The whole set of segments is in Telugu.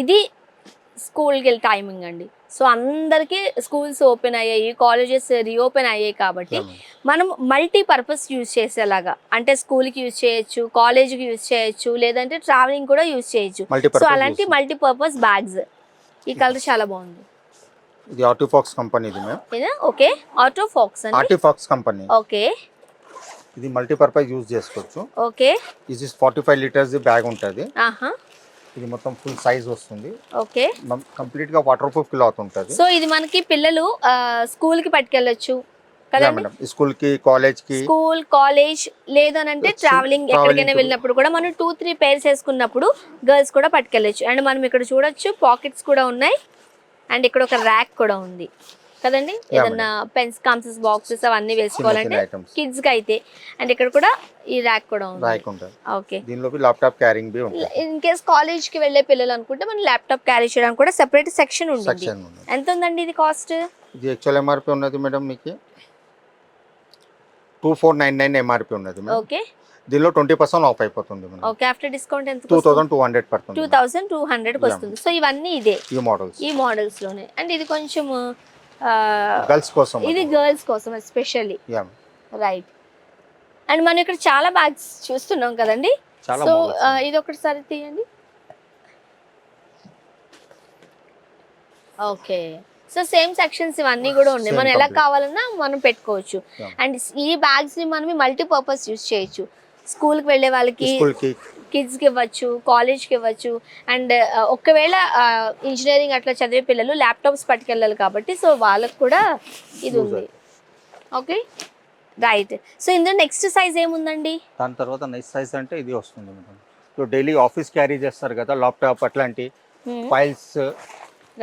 ఇది స్కూల్కి వెళ్ళి టైమింగ్ అండి. సో అందరికీ స్కూల్స్ ఓపెన్ అయ్యాయి కాలేజెస్ రీఓపెన్ అయ్యాయి కాబట్టి. మనం మల్టీ పర్పస్ యూజ్ చేసేలాగా అంటే స్కూల్కి యూజ్ చేయొచ్చు కాలేజ్కి యూజ్ చేయొచ్చు లేదంటే ట్రావెలింగ్ కూడా యూజ్ చేయొచ్చు. సో అలాంటి. Multi purpose bags. ఈ కలర్ చాలా బాగుంది. ఇది ఆర్టిఫాక్స్ కంపెనీ ఇది మ్యామ్ ఓకే. ఆటో ఫాక్స్ అండి. Artifox company okay. ఇది మల్టీపర్పస్ యూజ్ చేసుకోవచ్చు. ఓకే. ఇది ఫార్టీ ఫైవ్ లీటర్స్ బ్యాగ్ ఉంటుంది. ఆహా. ఇది మొత్తం ఫుల్ సైజ్ వస్తుంది. ఓకే. కంప్లీట్గా వాటర్ ప్రూఫ్ క్లాత్ ఉంటుంది. సో ఇది మనకి పిల్లలు స్కూల్కి పట్టుకెళ్ళొచ్చు స్కూల్కి కాలేజ్కి స్కూల్ కాలేజ్ లేదనంటే ట్రావెలింగ్ ఎక్కడికైనా వెళ్ళినప్పుడు కూడా మనం టూ త్రీ పేర్స్ వేసుకున్నప్పుడు గర్ల్స్ కూడా పట్టుకెళ్ళచ్చు. అండ్ మనం ఇక్కడ చూడొచ్చు పాకెట్స్ కూడా ఉన్నాయి. అండ్ ఇక్కడ ఒక ర్యాక్ కూడా ఉంది. కదండి? ఏదన్నా పెన్స్ కాన్సెస్ బాక్సెస్ అవన్నీ వేసుకోవాలంటే కిడ్స్కి అయితే. అండ్ ఇక్కడ కూడా ఈ ర్యాక్ కూడా ఉంది. Okay laptop carrying in case కాలేజ్కి వెళ్ళే పిల్లలు అనుకుంటే మనం ల్యాప్టాప్ క్యారీ చేయడానికి కూడా సెపరేట్ సెక్షన్ ఉంటుంది. ఎంత ఉందండి ఇది కాస్ట్ ఇది యాక్చువల్ ఎంఆర్పి ఉన్నది మేడం మీకు? Two four nine nine MRP ఉన్నది ఓకే దీనిలో ట్వంటీ పర్సెంట్ ఆఫ్ అయిపోతుంది ఓకే ఆఫ్టర్ డిస్కౌంట్ ఎంత two thousand two hundred two పడుతుంది థౌసండ్ టూ హండ్రెడ్. వస్తుంది. సో ఇవన్నీ ఇదే. ఈ మోడల్స్ ఈ మోడల్స్లోనే. అండ్ ఇది కొంచెం గర్ల్స్ కోసం ఇది గర్ల్స్ కోసం ఎస్పెషల్లీ రైట్ అండ్ మనం ఇక్కడ చాలా బ్యాగ్స్ చూస్తున్నాం కదండి? సో. ఇది ఒకటిసారి తీయండి. ఓకే సో సేమ్ సెక్షన్స్ ఇవన్నీ కూడా ఉన్నాయి. మనం ఎలా. కావాలన్నా మనం పెట్టుకోవచ్చు. అండ్ ఈ బ్యాగ్స్ని మనం మల్టీ పర్పస్ యూస్ చేయొచ్చు. స్కూల్కి వెళ్ళే వాళ్ళకి స్కూల్కి కిడ్స్కి ఇవ్వచ్చు కాలేజ్కి ఇవ్వచ్చు అండ్ ఒకవేళ ఇంజనీరింగ్ అట్లా చదివే పిల్లలు ల్యాప్టాప్స్ పట్టుకెళ్ళాలి కాబట్టి సో వాళ్ళకి కూడా ఇది ఉంది. ఓకే రైట్ సో ఇందులో నెక్స్ట్ సైజ్ ఏముందండి? దాని తర్వాత నెక్స్ట్ సైజ్ అంటే ఇది వస్తుంది మేడం ఇప్పుడు డైలీ ఆఫీస్ క్యారీ చేస్తారు కదా ల్యాప్టాప్ అట్లాంటి ఫైల్స్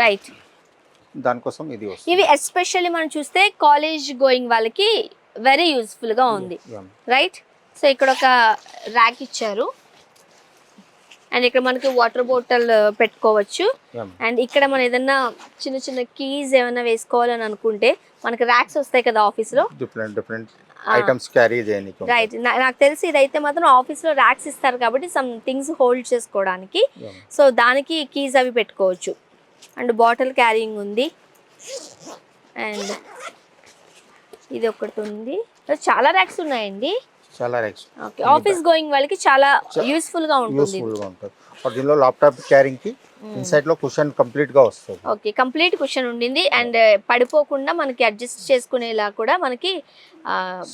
రైట్ దానికోసం ఇది వస్తుంది. ఇవి ఎస్పెషల్లీ మనం చూస్తే కాలేజ్ గోయింగ్ వాళ్ళకి వెరీ యూస్ఫుల్గా ఉంది. రైట్ సో ఇక్కడ ఒక ర్యాక్ ఇచ్చారు. అండ్ ఇక్కడ మనకి వాటర్ బాటిల్ పెట్టుకోవచ్చు. అండ్ ఇక్కడ మనం ఏదన్నా చిన్న చిన్న కీస్ ఏమైనా వేసుకోవాలని అనుకుంటే మనకి ర్యాక్స్ వస్తాయి కదా ఆఫీస్లో డిఫరెంట్ డిఫరెంట్ ఐటమ్స్ క్యారీ చేయడానికి ఉంటుంది. రైట్ నాకు తెలిసి ఇదైతే మాత్రం ఆఫీస్లో ర్యాక్స్ ఇస్తారు కాబట్టి సమ్ థింగ్స్ హోల్డ్ చేసుకోవడానికి. సో దానికి కీస్ అవి పెట్టుకోవచ్చు. అండ్ బాటిల్ క్యారింగ్ ఉంది. అండ్ ఇది ఒకటి ఉంది. చాలా ర్యాక్స్ ఉన్నాయండి. చాలా రైక్స్ ఓకే ఆఫీస్ గోయింగ్ వాళ్ళకి చాలా యూస్ఫుల్గా ఉంటుంది. యూస్ఫుల్గా ఉంటుంది. దీనిలో ల్యాప్టాప్ క్యారింగ్కి ఇన్సైడ్లో కుషన్ కంప్లీట్గా వస్తుంది. ఓకే కంప్లీట్ కుషన్ ఉండింది. అండ్ పడిపోకుండా మనకి అడ్జస్ట్ చేసుకునేలా కూడా మనకి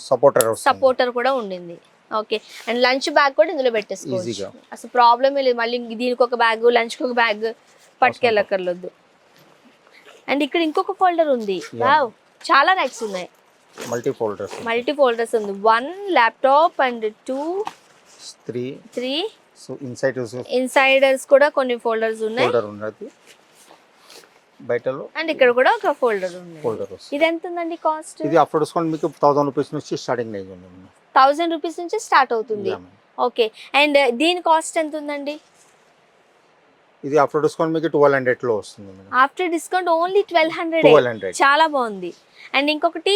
సపోర్టర్ సపోర్టర్ కూడా ఉండింది. ఓకే అండ్ లంచ్ బ్యాగ్ కూడా ఇందులో పెట్టేసుకోవచ్చు. అసలు ప్రాబ్లమ్ లేదు. మళ్ళీ దీనికి ఒక బ్యాగ్ లంచ్కి ఒక బ్యాగ్ పట్టుకెళ్ళక్కర్లేదు. అండ్ ఇక్కడ ఇంకొక ఫోల్డర్ ఉంది. వావ్ చాలా ర్యాక్స్ ఉన్నాయి. మల్టీ ఫోల్డర్స్ మల్టీ ఫోల్డర్స్ ఉంది. One laptop and two three. Three so inside insiders కూడా కొన్ని ఫోల్డర్స్ ఉన్నాయి. ఫోల్డర్ ఉన్నది. బయటలో అండ్ ఇక్కడ కూడా ఒక ఫోల్డర్ ఉంది. ఫోల్డర్ ఇది ఎంత ఉందండి కాస్ట్? ఇది ఆఫ్టర్ డిస్కౌంట్ మీకు థౌసండ్ రూపీస్ నుంచి స్టార్టింగ్ రేంజ్ ఉంది. థౌసండ్ రూపీస్ నుంచి స్టార్ట్ అవుతుంది. ఓకే అండ్ దీని కాస్ట్ ఎంత ఉందండి ఇది ఆఫ్టర్ డిస్కౌంట్ మీకు ట్వెల్వ్ హండ్రెడ్లో వస్తుంది after discount only twelve hundred చాలా బాగుంది. అండ్ ఇంకొకటి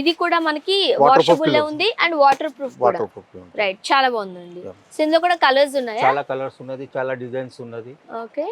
ఇది కూడా మనకి వాషబుల్లో ఉంది అండ్ వాటర్ ప్రూఫ్ కూడా. వాటర్ ప్రూఫ్ రైట్ చాలా బాగుందండి. ఇందులో కూడా కలర్స్ ఉన్నాయా? చాలా కలర్స్ ఉన్నది చాలా డిజైన్స్ ఉన్నది. ఓకే